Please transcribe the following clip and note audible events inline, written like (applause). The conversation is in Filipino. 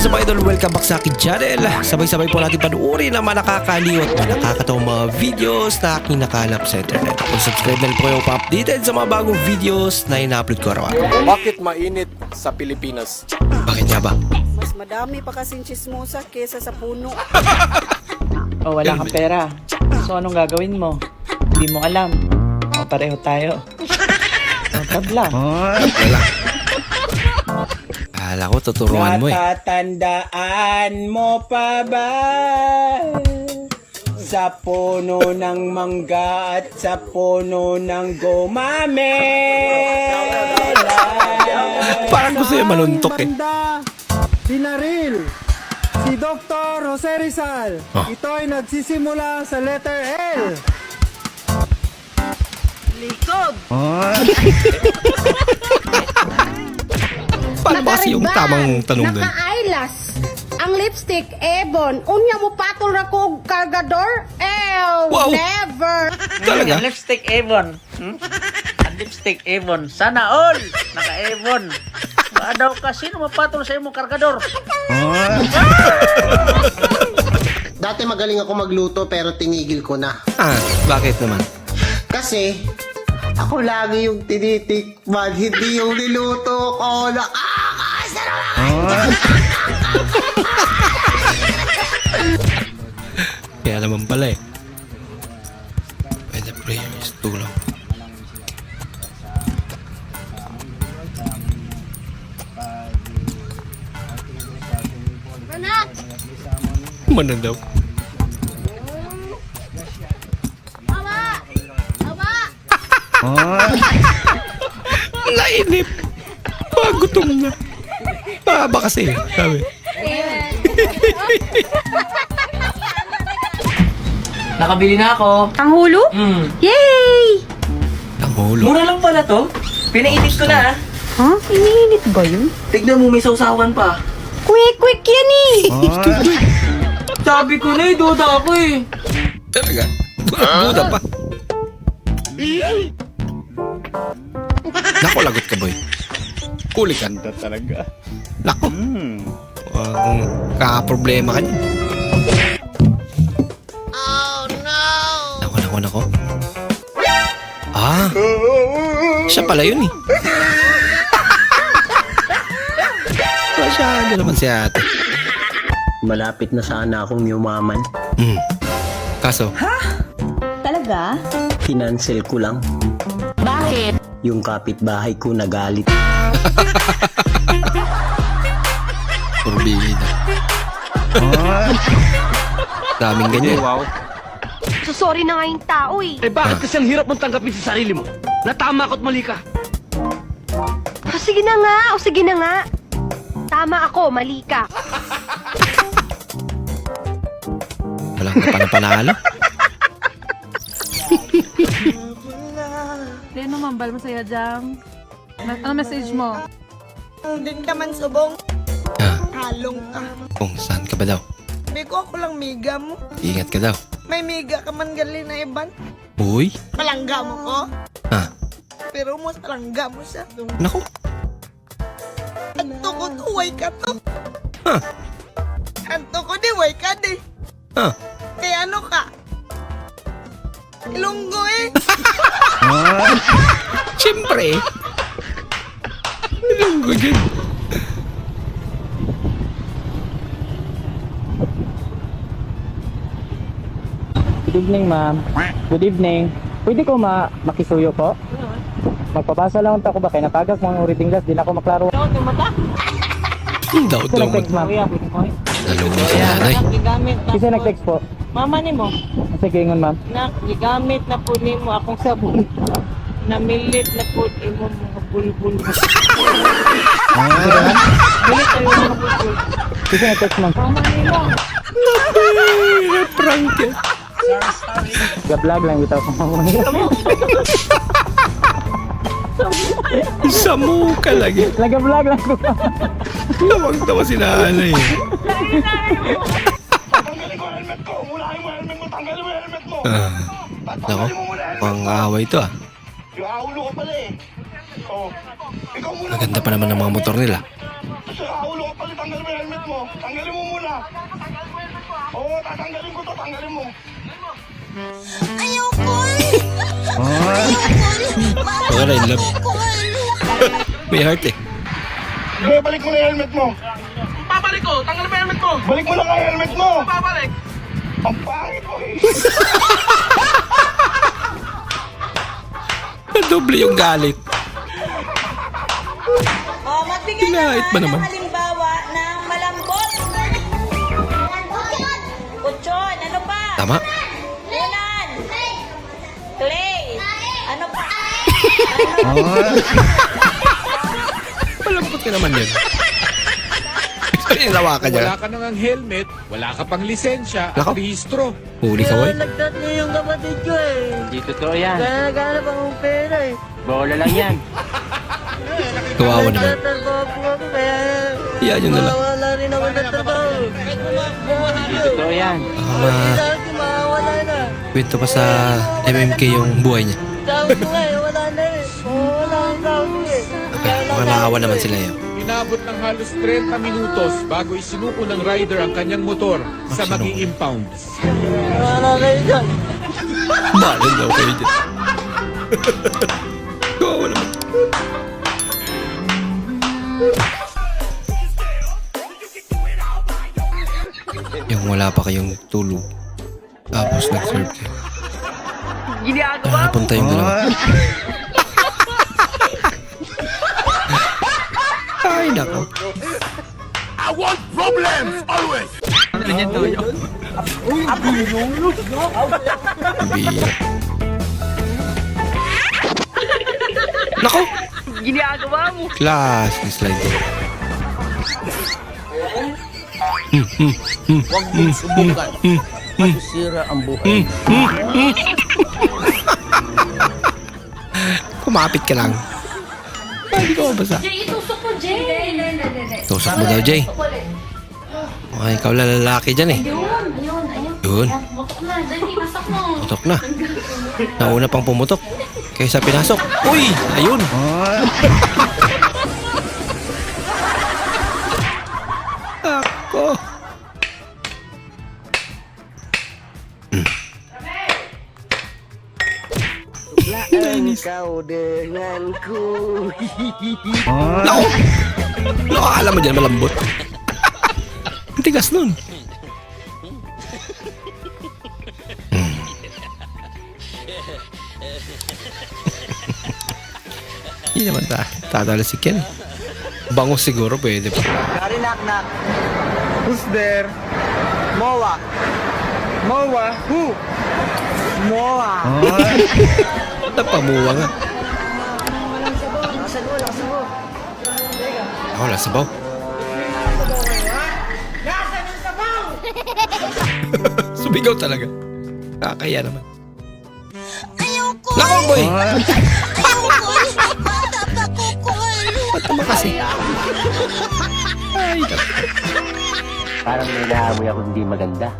is up idol? Welcome back sa akin channel. Sabay-sabay po natin panuorin ang mga nakakaliw at mga nakakatawang mga videos na aking nakalap sa internet. Kung subscribe na rin po kayo pa-updated sa mga bagong videos na ina-upload ko araw-araw. Bakit mainit sa Pilipinas? Bakit nga ba? Mas madami pa kasing chismosa kesa sa puno. (laughs) O wala kang pera. So anong gagawin mo? Hindi mo alam. O pareho tayo. (laughs) O tabla. Kala ko tuturuan mo eh. Natatandaan mo pa ba? Sa puno ng mangga at sa puno ng gumamela. Parang gusto yung maluntok eh. Banda, Binaril, si Dr. Jose Rizal. Oh. Ito ay nagsisimula sa letter L. Likod! (laughs) Paano ba kasi yung tamang tanong doon? Naka-eyelash. Ang lipstick, Ebon. Unya mo patol na kog kargador? Ew, Wow. never. (laughs) Talaga? Ang lipstick Avon. Hmm? Ang lipstick Avon. Sana all! Naka-Avon. Baka daw ka, sino mapatol sa imong kargador? Dati magaling ako magluto pero tinigil ko na. Ah, bakit naman? Kasi ako lagi yung tinitikman, hindi yung niluto ko. Nakakasarap! Kaya naman pala eh. Pwede prayer is tulong. Anak, Mana daw? awa! Awa! Nainip! (laughs) Ah, gutom na. Ah, ba kasi, sabi. (laughs) Nakabili na ako. Ang hulo? Hmm. Yay! Ang ulo. Mura lang pala to. Pinainit ko na ah. Ha? Iniinit ba yun? Tignan mo, may sausawan pa. Quick-quick yan eh! (laughs) Sabi ko na eh, duda ako eh. Talaga? Buda pa. (laughs) Nako, lagot ka, boy. Kuli ka. talaga. Nako. Ang kakaproblema ka niyan. Oh, no! Nako, nako, nako. Ah! Siya pala yun eh. (laughs) Masyado naman si ate. Malapit na sana akong yumaman. Hmm. Kaso, Talaga? Finansel ko lang. Bakit? Yung kapitbahay ko nagalit. (laughs) turbina. Daming ganyan. So sorry na nga yung tao eh. Eh bakit kasi ang hirap mong tanggapin sa sarili mo? Natama ko't mali ka. O sige na nga, o sige na nga. Tama ako, mali ka. Walang kapanapanalo. (laughs) Leno, mambal mo sa'yo dyan. Ano message mo? Din ka man subong. Ah, Halong ka. kung saan ka ba daw? May ko ako lang miga mo. Ingat ka daw. May miga ka man gali na iban. Uy. Palangga mo ko. Ah, Pero mo palangga mo siya. nako. Anto ko tuway ka to. Huh. Anto ko di way ka di. Ah, Kaya ano ka? Ilonggo eh. (laughs) siyempre. Alam ko dyan. Good evening, ma'am. Good evening. Pwede ko ma makisuyo po? Magpabasa lang ako ba kay napagag mga uriting gas, di na ako maklaro. Daw daw. nag-text, ma'am. Mo si nanay. Kasi nag-text po. mama ni mo Sige, ingon, ma'am. na gigamit na po ni mo akong sabon namilit na po imo mga bulbul Bilit tayo mga bulbul Kasi nag-text, ma'am. mama ni mo Prank yan. Ga-vlog lang bitaw ko. Sa muka lagi. Nag-vlog lang ko. Lawag tawa si nanay. Ah, nako. Pang away to ah. Maganda pa naman ang mga motor nila. Sa ulo ko palit, tanggalin mo yung helmet mo. Tanggalin mo muna. Oo, tatanggalin ko to, tanggalin mo. Wala in love. May heart eh. Sige, balik mo na yung helmet mo. Babalik ko, tanggalin mo yung helmet mo. Balik mo na nga yung helmet mo. Babalik. Ang pangit mo eh. Doble yung galit. Oh, magbigay Pinahit ba naman? Clay. Ano pa? Malambot ka naman yun. Yung lawakan niya. ka nang helmet, wala ka pang lisensya Nako. rehistro. Huli ka, boy. Nagdat niya yung kapatid ko eh. Hindi totoo yan. Kaya naghanap akong pera eh. Bola lang yan. Kawawa naman. Nagtatrabaho po ako kaya Yan yun na lang. mawawala rin ako ng trabaho. Totoo yan. Dati mawawala na. kwento pa sa MMK yung buhay niya. Tawag nga eh, wala na eh. Mawawala ang tawag eh. Okay, naman sila yun. Inabot ng halos 30 minutos bago isinuko ng rider ang kanyang motor sa sinuko? maging impound. Wala kayo dyan. Balon daw kayo dyan. (laughs) wala pa kayong tulog. Tapos nag-serve kayo. Ginagawa mo? Napunta yung dalawa. (laughs) Ay, nako. I want problems always. Bira. Nako! Ginagawa mo! Class, ni slide. Huwag mong subukan. Masisira ang buhay. Kumapit ka lang. Ay, hindi ko mabasa. Jay, itusok mo, Jay. Tusok mo daw, Jay. Okay, ikaw lang lalaki dyan eh. Ayun, ayun, ayun. Yun. Mutok na, Jay, pasok mo. Putok na. Nauna pang pumutok. Kaysa pinasok. Uy! Ayun! (laughs) Ikaw denganku. Nako! Ano akala mo dyan malambot? Ang tigas nun. Hmm. Hindi naman ta. Tatalo si Ken. Bango siguro pwede pa. Karinaknak. Who's there? Moa. Moa? Who? Moa. Napamuwa nga. Ako, wala sabaw. (laughs) Sumigaw talaga. Kakaya naman. Ayoko. Nako, boy! Ayoko. Ba't naman kasi? Ay. Parang may naamoy ako hindi maganda.